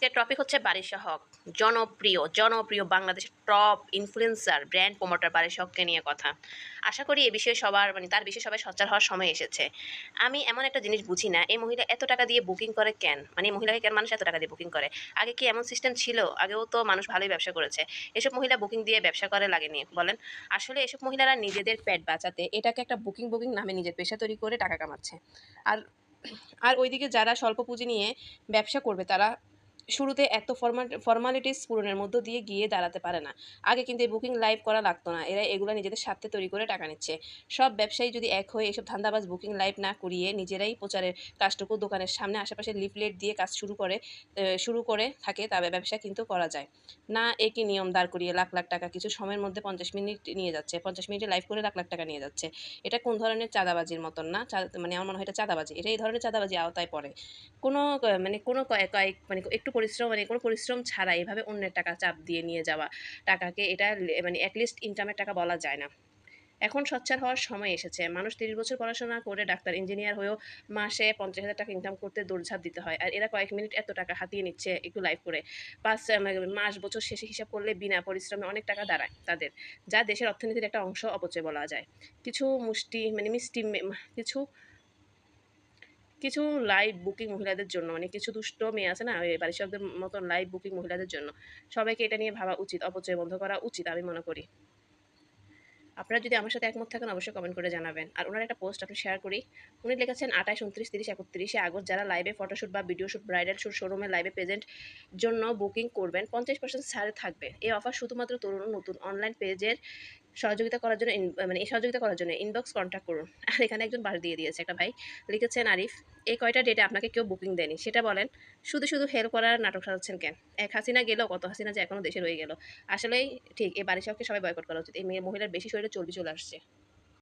আজকের টপিক হচ্ছে বারিশা হক জনপ্রিয় জনপ্রিয় বাংলাদেশের top influencer brand promoter Barisha হককে নিয়ে কথা। আশা করি এ বিষয়ে সবার মানে তার বিষয়ে সবাই সচ্চার হওয়ার সময় এসেছে। আমি এমন একটা জিনিস বুঝি না, এই মহিলা এত টাকা দিয়ে বুকিং করে কেন? মানে এই মহিলাকে কেন মানুষ এত টাকা দিয়ে বুকিং করে? আগে কি এমন সিস্টেম ছিল? আগেও তো মানুষ ভালোই ব্যবসা করেছে। এসব মহিলা বুকিং দিয়ে ব্যবসা করে লাগেনি, বলেন। আসলে এসব মহিলারা নিজেদের পেট বাঁচাতে এটাকে একটা বুকিং বুকিং নামে নিজের পেশা তৈরি করে টাকা কামাচ্ছে। আর আর ওইদিকে যারা স্বল্প পুঁজি নিয়ে ব্যবসা করবে, তারা শুরুতে এত ফর্মা ফর্মালিটিস পূরণের মধ্য দিয়ে গিয়ে দাঁড়াতে পারে না। আগে কিন্তু এই বুকিং লাইভ করা লাগতো না। এরা এগুলো নিজেদের স্বার্থে তৈরি করে টাকা নিচ্ছে। সব ব্যবসায়ী যদি এক হয়ে এসব ধান্দাবাজ বুকিং লাইভ না করিয়ে নিজেরাই প্রচারের কাজটুকু দোকানের সামনে আশেপাশে লিফলেট দিয়ে কাজ শুরু করে শুরু করে থাকে তবে ব্যবসা কিন্তু করা যায়। না একই নিয়ম দাঁড় করিয়ে লাখ লাখ টাকা কিছু সময়ের মধ্যে পঞ্চাশ মিনিট নিয়ে যাচ্ছে। পঞ্চাশ মিনিটে লাইভ করে লাখ লাখ টাকা নিয়ে যাচ্ছে। এটা কোন ধরনের চাঁদাবাজির মতন না? মানে আমার মনে হয় এটা চাঁদাবাজি। এটা এই ধরনের চাঁদাবাজি আওতায় পড়ে। কোনো মানে কোনো কয়েক মানে একটু পরিশ্রম মানে কোনো পরিশ্রম ছাড়া এভাবে অন্যের টাকা চাপ দিয়ে নিয়ে যাওয়া, টাকাকে এটা মানে অ্যাটলিস্ট ইনকামের টাকা বলা যায় না। এখন সচ্ছার হওয়ার সময় এসেছে। মানুষ তিরিশ বছর পড়াশোনা করে ডাক্তার ইঞ্জিনিয়ার হয়েও মাসে পঞ্চাশ হাজার টাকা ইনকাম করতে দৌড়ঝাঁপ দিতে হয়। আর এরা কয়েক মিনিট এত টাকা হাতিয়ে নিচ্ছে একটু লাইভ করে। পাঁচ মানে মাস বছর শেষে হিসাব করলে বিনা পরিশ্রমে অনেক টাকা দাঁড়ায় তাদের, যা দেশের অর্থনীতির একটা অংশ অপচয় বলা যায়। কিছু মুষ্টি মানে মিষ্টি কিছু কিছু লাইভ বুকিং মহিলাদের জন্য মানে কিছু দুষ্ট মেয়ে আছে না বারিশকদের মতন লাইভ বুকিং মহিলাদের জন্য, সবাইকে এটা নিয়ে ভাবা উচিত, অপচয় বন্ধ করা উচিত আমি মনে করি। আপনারা যদি আমার সাথে একমত থাকেন, অবশ্যই কমেন্ট করে জানাবেন। আর ওনার একটা পোস্ট আপনি শেয়ার করি, উনি লিখেছেন আঠাশ, উনত্রিশ, তিরিশ, একত্রিশে আগস্ট, যারা লাইভে ফটোশ্যুট বা ভিডিও শ্যুট ব্রাইডাল শ্যুট শোরুমে লাইভে প্রেজেন্ট জন্য বুকিং করবেন, পঞ্চাশ পার্সেন্ট ছাড় থাকবে। এই অফার শুধুমাত্র তরুণ নতুন অনলাইন পেজের সহযোগিতা করার জন্য মানে এই সহযোগিতা করার জন্য ইনবক্স কন্ট্যাক্ট করুন। আর এখানে একজন বার দিয়ে দিয়েছে একটা ভাই। লিখেছেন আরিফ, এই কয়টা ডেটে আপনাকে কেউ বুকিং দেয়নি? সেটা বলেন, শুধু শুধু হেল্প করার নাটক সাজাচ্ছেন কেন? এক হাসিনা গেলেও কত হাসিনা যে এখনও দেশে রয়ে গেল। আসলেই ঠিক, এই বাড়ি সবকে সবাই বয়কট করা উচিত। এই মেয়ে, মহিলার বেশি শরীরে চর্বি চলে আসছে।